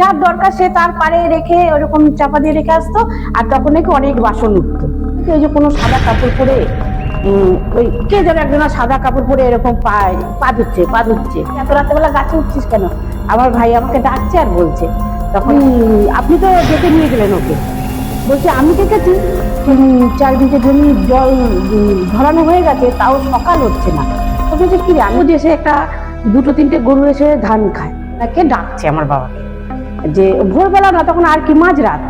যার দরকার সে তার পারে রেখে ওরকম চাপা দিয়ে রেখে আসতো আর তখন নাকি অনেক বাসন উঠতো। ওই যে কোনো সাদা কাপড় পরে ওই কে যেন একজন সাদা কাপড় পরে এরকম পায় পা ধুচ্ছে পা ধুচ্ছে। এত রাত্রেবেলা গাছে উঠছিস কেন? আমার ভাই আমাকে ডাকছে আর বলছে। তখন আপনি তো ডেকে নিয়ে গেলেন ওকে। বলছে আমি দেখেছি চারদিকে চার জমি জল ধরানো হয়ে গেছে তাও সকাল হচ্ছে না। তো বলছে কি আমি যে এসে একটা দুটো তিনটে গরু এসে ধান খায়। তাকে ডাকছে আমার বাবাকে। যে ভোরবেলা না, তখন আর কি মাঝরাত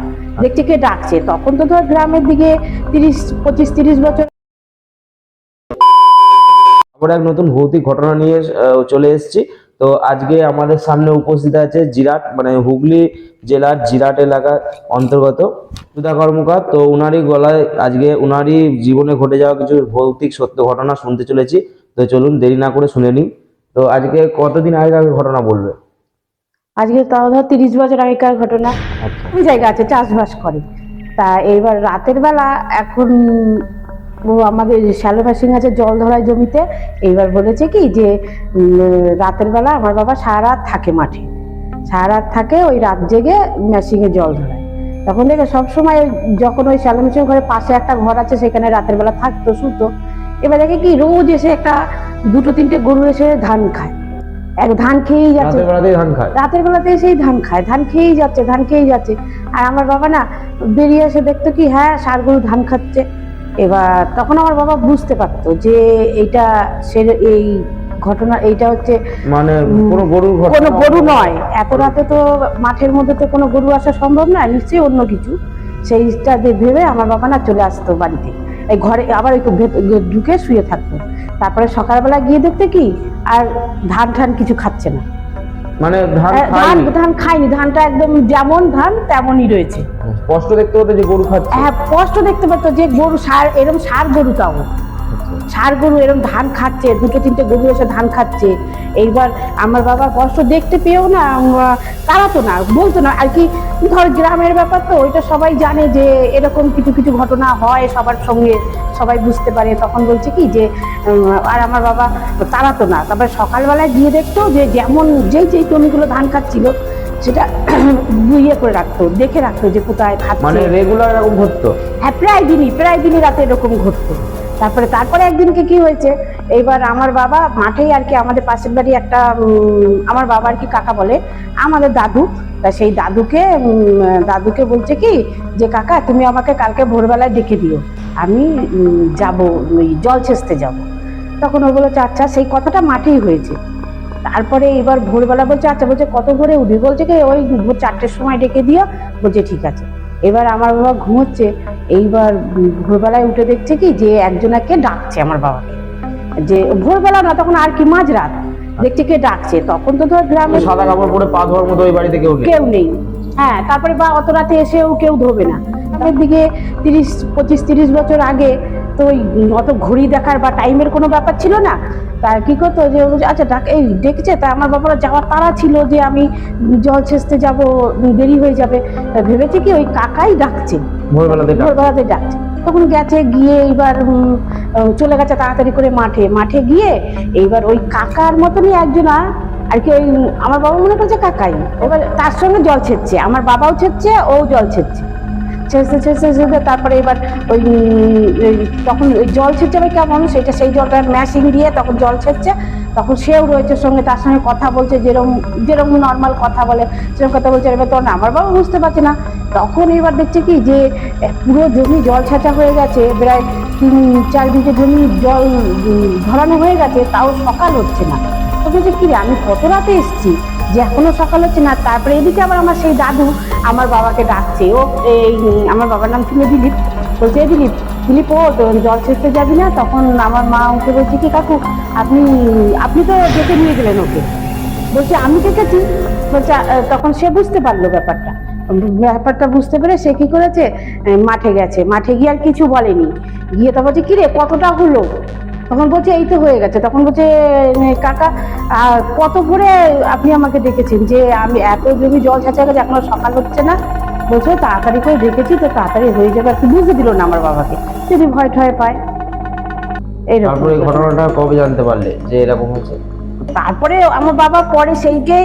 দেখছে কে ডাকছে? তখন তো ধর গ্রামের দিকে তিরিশ, পঁচিশ, তিরিশ বছর। আবার এক নতুন ভৌতিক ঘটনা নিয়ে চলে এসেছি। তো আজকে আমাদের সামনে উপস্থিত আছে জিরাট মানে হুগলি জেলার জিরাট এলাকার অন্তর্গত সুধা কর্মকার। তো উনারই গলায় আজকে, উনারই জীবনে ঘটে যাওয়া কিছু ভৌতিক সত্য ঘটনা শুনতে চলেছি। তো চলুন দেরি না করে শুনে নিই। তো আজকে কতদিন আগে আগে ঘটনা বলবে? আজকে তাও ধর তিরিশ বছর আগেকার ঘটনা। আচ্ছা। ওই জায়গা আছে চাষবাস করে। তা এইবার রাতের বেলা এখন ও আমাদের শ্যালো মেশিন আছে জল ধরায় জমিতে এইবার বলেছে কি যে রাতের বেলা আমার বাবা সারা রাত থাকে মাঠে। সারা রাত থাকে ওই রাত জেগে মেশিনে জল ধরায়। তখন দেখে সবসময় যখন ওই শ্যালো মেশিন ঘরের পাশে একটা ঘর আছে সেখানে রাতের বেলা থাকতো শুতো। এবার দেখে কি রোজ এসে একটা দুটো তিনটে গরু এসে ধান খায়। এক ধান খেয়েই যাচ্ছে। রাতের ধান খায়। বেলাতে সেই ধান খায় ধান খেয়েই যাচ্ছে ধান খেয়েই যাচ্ছে। আর আমার বাবা না বেরিয়ে এসে দেখতো কি হ্যাঁ গরু ধান খাচ্ছে। এবার তখন আমার বাবা বুঝতে পারতো যে এইটা সে এই ঘটনা এইটা হচ্ছে মানে কোনো ঘটনা। কোনো গরু নয়। এত রাতে তো মাঠের মধ্যে তো কোনো গরু আসা সম্ভব না নিশ্চয়ই অন্য কিছু। সেইটা ভেবে আমার বাবা না চলে আসতো বাড়িতে। এই ঘরে আবার একটু ঢুকে শুয়ে থাকতো তারপরে সকালবেলা গিয়ে দেখতে কি আর ধান ঠান কিছু খাচ্ছে না। মানে ধান হ্যাঁ, ধান খায়নি? ধান খায়নি ধানটা একদম যেমন ধান তেমনই রয়েছে। স্পষ্ট দেখতে হতো যে গরু খাচ্ছে? হ্যাঁ স্পষ্ট দেখতে পাচ্ছ যে গরু সার এরকম সার গরু তাও সার গরু এরকম ধান খাচ্ছে দুটো তিনটে গরু এসে ধান খাচ্ছে। এইবার আমার বাবার কষ্ট দেখতে পেয়েও না তাড়াতো না বলতো না আর কি ধর গ্রামের ব্যাপার তো ওইটা সবাই জানে যে এরকম কিছু কিছু ঘটনা হয় সবার সঙ্গে সবাই বুঝতে পারে। তখন বলছে কি যে আর আমার বাবা তাড়াতো না। তারপরে সকালবেলায় গিয়ে দেখতো যে যেমন যেই যেই জমিগুলো ধান খাচ্ছিল সেটা ইয়ে করে রাখতো দেখে রাখতো যে কোথায় মানে খাচ্ছে। রেগুলার এরকম ঘটতো? হ্যাঁ প্রায় দিনই প্রায় দিনই রাতে এরকম ঘটতো। তারপরে তারপরে একদিনকে কি হয়েছে? এইবার আমার বাবা মাঠেই আর কি আমাদের পাশের বাড়ি একটা আমার বাবা আর কি কাকা বলে, আমাদের দাদু। তা সেই দাদুকে দাদুকে বলছে কি, যে কাকা, তুমি আমাকে কালকে ভোরবেলায় ডেকে দিও। আমি যাব, ওই জল ছেঁচতে যাব। তখন ও বলেছে আচ্ছা সেই কথাটা মাঠেই হয়েছে। তারপরে এবার ভোরবেলা বলছে আচ্ছা বলছে, কত ভোরে উঠবি? বলছে কি, ওই চারটের সময় ডেকে দিও। বলছে, ঠিক আছে। এবার আমার বাবা ঘুমোচ্ছে। এইবার ভোরবেলায় উঠে দেখছে কি যে একজনাকে ডাকছে আমার বাবাকে। যে ভোরবেলা না তখন আর কি মাঝরাত। দেখছে কে ডাকছে। তখন তো ধর গ্রামে সাদা কাপড় পরে পা ধোয়ার মতো ওই বাড়িতে কেউ নেই। কেউ নেই। হ্যাঁ তারপরে বা অত রাতে এসেও কেউ ধোবে না। গ্রামের দিকে তিরিশ পঁচিশ তিরিশ বছর আগে তো ওই অত ঘড়ি দেখার বা টাইমের কোনো ব্যাপার ছিল না। তা কি করতো যে আচ্ছা ডাক এই ডেকেছে। তা আমার বাবার যাওয়ার তারা ছিল যে আমি জল ছেঁচতে যাব দেরি হয়ে যাবে। ভেবেছে কি ওই কাকাই ডাকছে। ভোরবেলাতে তখন গেছে, গিয়ে এইবার চলে গেছে তাড়াতাড়ি করে মাঠে। মাঠে গিয়ে এইবার ওই কাকার মতনই আর কি আমার বাবা মনে করছে কাকাই। এবার তার সঙ্গে জল ছেচ্ছে, আমার বাবাও ছেচ্ছে ও জল ছেঁচতে তারপরে এবার ওই তখন ওই জল ছেঁচে হবে কেমন, সেটা সেই জলটা ম্যাশিং দিয়ে তখন জল ছেঁচছে। তখন সেও রয়েছে সঙ্গে, তার সঙ্গে কথা বলছে যেরকম যেরকম নর্মাল কথা বলে, সেরকম কথা বলছে। এবার তখন আমার বাবা বুঝতে পারছে না তখন এবার দেখছে কি যে পুরো জমি জল ছাঁচা হয়ে গেছে, প্রায় তিন, চার বিঘে জমি জল ধরানো হয়ে গেছে, তাও সকাল হচ্ছে না। তো বলছে, কি আমি কত রাতে এসেছি? যে এখনও সকাল হচ্ছে না। তারপরে এদিকে আবার আমার সেই দাদু আমার বাবাকে ডাকছে। ও এই, আমার বাবার নাম ছিল দিলীপ। বলছে "এই দিলীপ দিলীপ, ও জল ছেঁচতে যাবি না? তখন আমার মা ওকে বলছে, কি কাকু, আপনি আপনি তো ডেকে নিয়ে গেলেন ওকে। বলছে, আমি দেখেছি বলছে তখন সে বুঝতে পারল ব্যাপারটা। ব্যাপারটা বুঝতে পেরে সে কি করেছে? মাঠে গেছে। মাঠে গিয়ে আর কিছু বলেনি। গিয়ে তো বলছে কিরে কতটা হলো? তখন বলছে এই তো হয়ে গেছে। তখন বলছে কাকা কত করে আপনি আমাকে ডেকেছেন যে আমি এত জমি জল ছাঁচা গেছে এখনও সকাল হচ্ছে না? বলছে তাড়াতাড়ি করে ডেকেছি তো তাড়াতাড়ি হয়ে যাবে। আর কি বুঝতে দিল না আমার বাবাকে যদি ভয় টয় পায়। এইরকম এই ঘটনাটা কবে জানতে পারলে যে এরকম হয়েছে? তারপরে আমার বাবা পরে সেইকে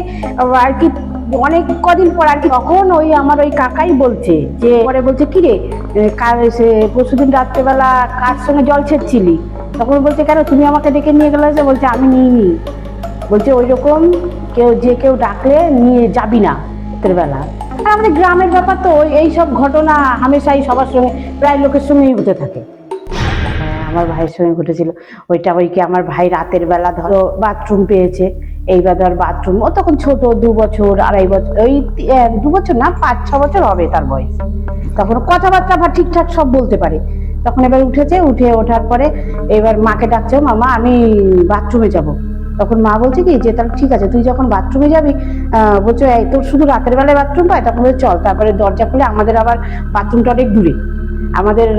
আর কি অনেক কদিন পর আর তখন ওই আমার ওই কাকাই বলছে যে পরে বলছে কি রে এ, কাল সে পরশুদিন রাত্রেবেলা কার সঙ্গে জল ছেড়ছিলি? তখন বলছে কেন তুমি আমাকে ডেকে নিয়ে গেলে? যে বলছে আমি নিইনি। বলছে ওই রকম কেউ যে কেউ ডাকলে নিয়ে যাবি না রাত্রেবেলা। আর আমাদের গ্রামের ব্যাপার তো ওই- এই সব ঘটনা হামেশাই সবার সঙ্গে প্রায় লোকের সঙ্গেই হতে থাকে। হ্যাঁ, আমার ভাইয়ের সঙ্গে ঘটেছিল। ওইটা ওইকে আমার ভাই রাতের বেলা ধরো বাথরুম পেয়েছে। এইবার ধর বাথরুম ও তখন ছোট, দু বছর, আড়াই বছর ওই দু বছর না, পাঁচ, ছ বছর হবে তার বয়স। তখন কথাবার্তা আবার ঠিকঠাক সব বলতে পারে। তখন এবার উঠেছে, উঠে ওঠার পরে এবার মাকে ডাকছে, মামা, আমি বাথরুমে যাব। তখন মা বলছে কি, যে, তাহলে ঠিক আছে, তুই যখন বাথরুমে যাবি বলছে তোর শুধু রাতের বেলায় বাথরুম পায় তখন চল, তারপরে দরজা খুলে আমাদের আবার বাথরুমটা অনেক দূরে। আমাদের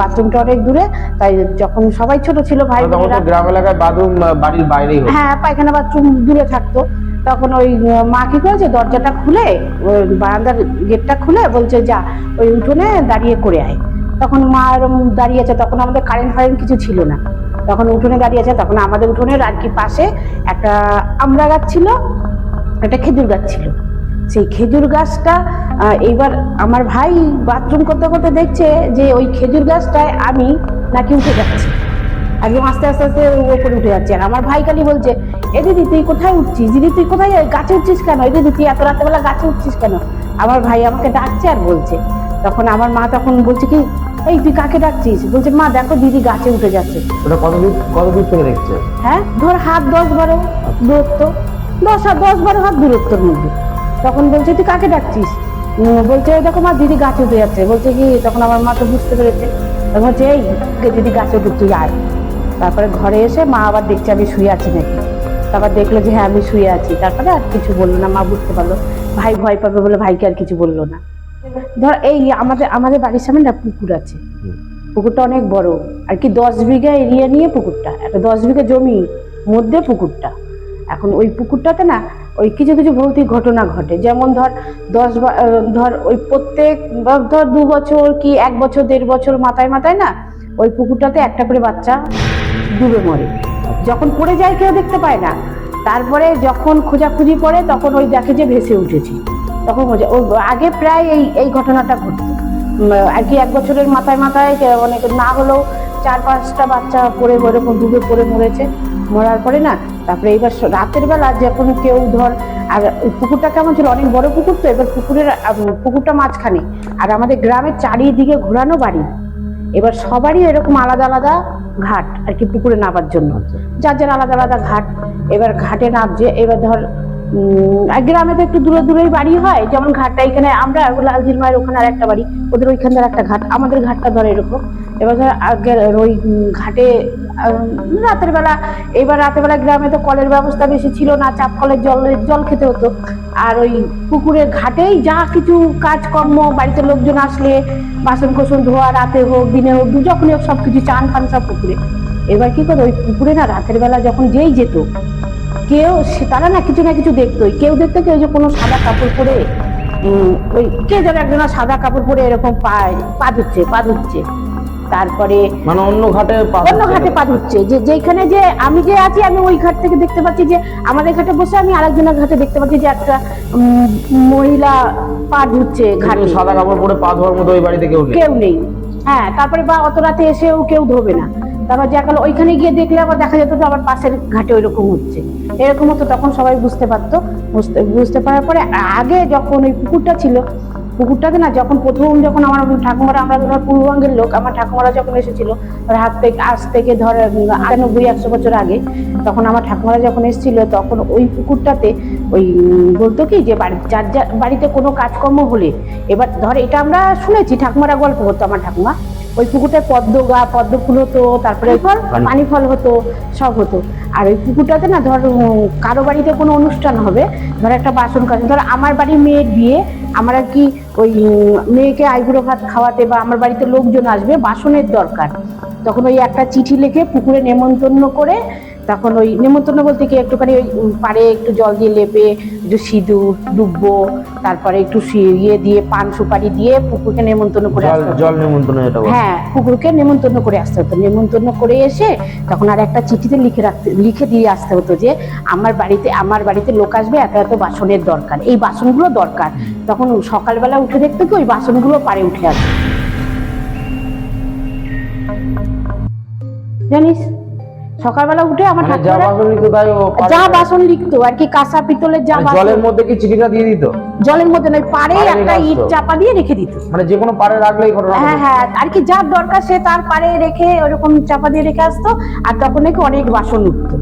বাথরুমটা অনেক দূরে তাই যখন সবাই ছোট ছিল ভাই গ্রাম এলাকায় বাথরুম বাড়ির বাইরেই হ্যাঁ পায়খানা বাথরুম দূরে থাকতো। তখন ওই মা কি করেছে দরজাটা খুলে ওই বারান্দার গেটটা খুলে বলছে যা ওই উঠোনে দাঁড়িয়ে করে আয়। তখন মা এরম দাঁড়িয়ে আছে তখন আমাদের কারেন্ট ফারেন্ট কিছু ছিল না। তখন উঠোনে দাঁড়িয়ে আছে তখন আমাদের উঠোনের আর কি পাশে একটা আমড়া গাছ ছিল একটা খেজুর গাছ ছিল। সেই খেজুর গাছটা এইবার আমার ভাই বাথরুম করতে করতে দেখছে যে ওই খেজুর গাছটায় আমি নাকি উঠে যাচ্ছি। একদম আস্তে আস্তে আস্তে ওপরে উঠে যাচ্ছে। আর আমার ভাই খালি বলছে এ দিদি তুই কোথায় উঠছিস? দিদি তুই কোথায় গাছে উঠছিস কেন? এ দিদি তুই এত রাত্রেবেলা গাছে উঠছিস কেন? আমার ভাই আমাকে ডাকছে আর বলছে। তখন আমার মা তখন বলছে কি এই তুই কাকে ডাকছিস? বলছে মা দেখো দিদি গাছে উঠে যাচ্ছে। ওটা থেকে দেখছে? হ্যাঁ ধর হাত দশ বারো দূরত্ব। দশ হাত দশ বারো হাত দূরত্বর মধ্যে। তখন বলছে তুই কাকে ডাকছিস? বলছে "ওই দেখো মা দিদি গাছে উঠে যাচ্ছে। বলছে কি তখন আমার মা তো বুঝতে পেরেছে। তখন বলছে এই দিদি গাছে উঠে তুই আয়। তারপরে ঘরে এসে মা আবার দেখছে আমি শুয়ে আছি নাকি। তারপর দেখল যে হ্যাঁ আমি শুয়ে আছি। তারপরে আর কিছু বলল না মা বুঝতে পারল। ভাই ভয় পাবে বলে ভাইকে আর কিছু বলল না। ধর এই আমাদের আমাদের বাড়ির সামনে না পুকুর আছে। পুকুরটা অনেক বড়। আর কি দশ বিঘা এরিয়া নিয়ে পুকুরটা। একটা দশ বিঘা জমি মধ্যে পুকুরটা। এখন ওই পুকুরটাতে না ওই কিছু কিছু ভৌতিক ঘটনা ঘটে। যেমন ধর দশ ধর ওই প্রত্যেক ধর দু বছর কি এক বছর, দেড় বছর মাথায় মাথায় না ওই পুকুরটাতে একটা করে বাচ্চা ডুবে মরে। যখন পড়ে যায় কেউ দেখতে পায় না। তারপরে যখন খোঁজাখুঁজি পড়ে তখন ওই দেখে যে ভেসে উঠেছি। তখন ও আগে প্রায় এই এই ঘটনাটা ঘটতো। আর কি এক বছরের মাথায় মাথায় অনেক না হলেও চার পাঁচটা বাচ্চা পড়ে ওরকম ডুবে পড়ে মরেছে। মরার পরে না, তারপরে এবার রাতের বেলা যখন কেউ ধর আর পুকুরটা কেমন ছিল? অনেক বড় পুকুর তো, এবার পুকুরের পুকুরটা মাঝখানে। আর আমাদের গ্রামের চারিদিকে ঘোরানো বাড়ি। এবার সবারই এরকম আলাদা আলাদা ঘাট, আর কি পুকুরে নামার জন্য। যার যার আলাদা আলাদা ঘাট। এবার ঘাটে নামছে, এবার ধর গ্রামে তো একটু দূরে দূরেই বাড়ি হয়। যেমন ঘাটটা এখানে, আমরা লালজির মায়ের ওখানে আর একটা বাড়ি। ওদের ওইখানকার একটা ঘাট। আমাদের ঘাটটা ধর এরকম। এবার ধর আগের ওই ঘাটে রাতের বেলা, এবার রাতের বেলা গ্রামে তো কলের ব্যবস্থা বেশি ছিল না, চাপ কলের জল জল খেতে হতো। আর ওই পুকুরের ঘাটেই যা কিছু কাজকর্ম, বাড়িতে লোকজন আসলে বাসন কোসন ধোয়া, রাতে হোক, দিনে হোক যখনই হোক সব কিছু চান ফান সব পুকুরে। এবার কি করে, ওই পুকুরে না রাতের বেলা যখন যেই যেত কেউ তারা না কিছু না কিছু দেখতোই। কেউ দেখতো কেউ যে কোনো সাদা কাপড় পরে ওই কে যেন একজন সাদা কাপড় পরে এরকম পায় পা ধুচ্ছে পা ধুচ্ছে। তারপরে মানে অন্য ঘাটে অন্য ঘাটে পা ধুচ্ছে। যে যেখানে যে আমি যে আছি আমি ওই ঘাট থেকে দেখতে পাচ্ছি যে আমাদের ঘাটে বসে আমি আরেকজনের ঘাটে দেখতে পাচ্ছি যে একটা মহিলা পা ধুচ্ছে ঘাটে। সাদা কাপড় পরে পা ধোয়ার মতো ওই বাড়িতে কেউ নেই। কেউ নেই। হ্যাঁ তারপরে বা অত রাতে এসেও কেউ ধোবে না। তারপর যা গেল ওইখানে গিয়ে দেখলে আবার দেখা যেত যে আবার পাশের ঘাটে ওইরকম হচ্ছে। এরকম হতো তখন সবাই বুঝতে পারতো। বুঝতে বুঝতে পারার পরে আগে যখন ওই পুকুরটা ছিল, পুকুরটাতে না যখন প্রথম যখন আমার ঠাকুমারা, আমরা ধর পূর্ববঙ্গের লোক, আমার ঠাকুমারা যখন এসেছিল হাত থেকে, আজ থেকে ধর আটানব্বই, একশো বছর আগে, তখন আমার ঠাকুমারা যখন এসেছিল, তখন ওই পুকুরটাতে ওই বলতো কি যে বাড়ি, যার যার বাড়িতে কোনো কাজকর্ম হলে, এবার ধর এটা আমরা শুনেছি, ঠাকুমারা গল্প করতো আমার ঠাকুমা। ওই পুকুরটা পদ্ম গা পদ্ম ফুল হতো তারপরে পানি- ফল? হতো সব হতো। আর ওই পুকুরটাতে না ধর কারও বাড়িতে কোনো অনুষ্ঠান হবে ধর একটা বাসন কাজ ধর আমার বাড়ির মেয়ের বিয়ে আমার আর কি ওই মেয়েকে আইবুড়ো ভাত খাওয়াতে বা আমার বাড়িতে লোকজন আসবে বাসনের দরকার। তখন ওই একটা চিঠি লিখে পুকুরে নেমন্তন্ন করে তখন ওই নেমন্তন্ন বলতে কি একটুখানি ওই পাড়ে একটু জল দিয়ে লেপে একটু সিঁদুর ডুববো তারপরে একটু ইয়ে দিয়ে পান সুপারি দিয়ে পুকুরকে নেমন্তন্ন করে জল হ্যাঁ পুকুরকে নেমন্তন্ন করে আসতে হতো। নেমন্তন্ন করে এসে তখন আর একটা চিঠিতে লিখে রাখতে লিখে দিয়ে আসতে হতো যে আমার বাড়িতে আমার বাড়িতে লোক আসবে এত এত বাসনের দরকার। এই বাসনগুলো দরকার। তখন সকালবেলা উঠে দেখতো কি ওই বাসনগুলো পারে উঠে আসবে জানিস সকালবেলা উঠে আমার মানে যা বাসন নিত তাই যা বাসন লিখতো আর কি কাঁসা পিতলের যা মানে জলের মধ্যে কি চিঠিটা দিয়ে দিত? জলের মধ্যে নয় পাড়ে একটা ইট চাপা দিয়ে রেখে দিত। মানে যে কোনো পারে রাখলেই ঘটনা হ্যাঁ হ্যাঁ আর কি যার দরকার সে তার পারে রেখে ওরকম চাপা দিয়ে রেখে আসতো আর তখন নাকি অনেক বাসন উঠতো।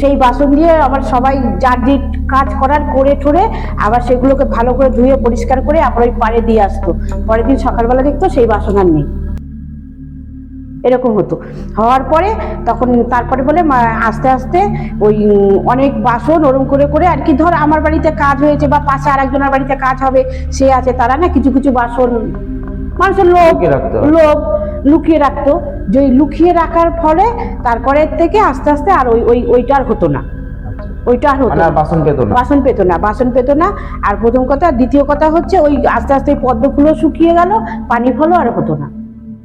সেই বাসন দিয়ে আবার সবাই যার যে কাজ করার করে ঠোরে আবার সেগুলোকে ভালো করে ধুয়ে পরিষ্কার করে আবার ওই পাড়ে দিয়ে আসতো। পরের দিন সকালবেলা দেখতো সেই বাসন আর নেই। এরকম হতো। হওয়ার পরে তখন তারপরে বলে আস্তে আস্তে ওই অনেক বাসন ওরম করে করে আর কি ধর আমার বাড়িতে কাজ হয়েছে বা পাশে আর একজনের বাড়িতে কাজ হবে সে আছে তারা না কিছু কিছু বাসন মানুষের লোভ রাখতো। লোভ লুকিয়ে রাখতো। যে লুকিয়ে রাখার ফলে তারপরে থেকে আস্তে আস্তে আর ওই ওই ওইটা আর হতো না। আচ্ছা। ওইটা আর হতো মানে না। বাসন পেতো না। বাসন পেতো না বাসন পেতো না। আর প্রথম কথা দ্বিতীয় কথা হচ্ছে ওই আস্তে আস্তে পদ্ম ফুলও শুকিয়ে গেল পানি ফলও আর হতো না।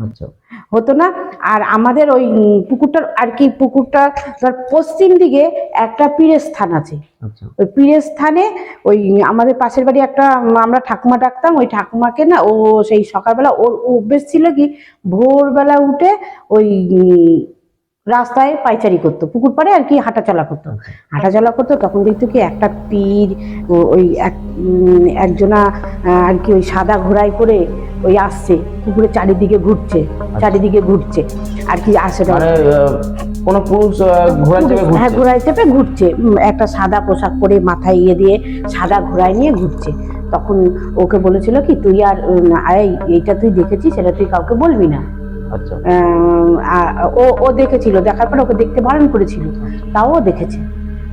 আচ্ছা। হতো না। আর আমাদের ওই পুকুরটার আর কি পুকুরটার ধর পশ্চিম দিকে একটা পীরের স্থান আছে। আচ্ছা। ওই পীরের স্থানে ওই আমাদের পাশের বাড়ি একটা আমরা ঠাকুমা ডাকতাম ওই ঠাকুমাকে না ও সেই সকালবেলা ওর অভ্যেস ছিল কি ভোরবেলা উঠে ওই রাস্তায় পাইচারি করতো পুকুর পাড়ে আর কি হাঁটাচলা করতো। হাঁটাচলা করতো তখন দেখতো কি একটা পীর ওই এক একজনা আর কি ওই সাদা ঘোড়ায় করে ওই আসছে পুকুরে চারিদিকে ঘুরছে চারিদিকে ঘুরছে আর কি আসে মানে কোনো পুরুষ হ্যাঁ ঘোড়ায় চেপে ঘুরছে একটা সাদা পোশাক পরে মাথায় ইয়ে দিয়ে সাদা ঘোড়ায় নিয়ে ঘুরছে। তখন ওকে বলেছিল কি তুই আর এই এইটা তুই দেখেছিস সেটা তুই কাউকে বলবি না। আচ্ছা ও ও দেখেছিল দেখার পর ওকে দেখতে বারণ করেছিল। তাও ও দেখেছে।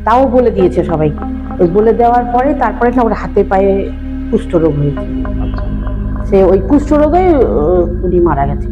তাও বলে দিয়েছে সবাই। ওই বলে দেওয়ার পরে তারপরে না ওর হাতে পায়ে কুষ্ঠরোগ হয়েছে। আচ্ছা। সে ওই কুষ্ঠরোগে উনি মারা গেছে।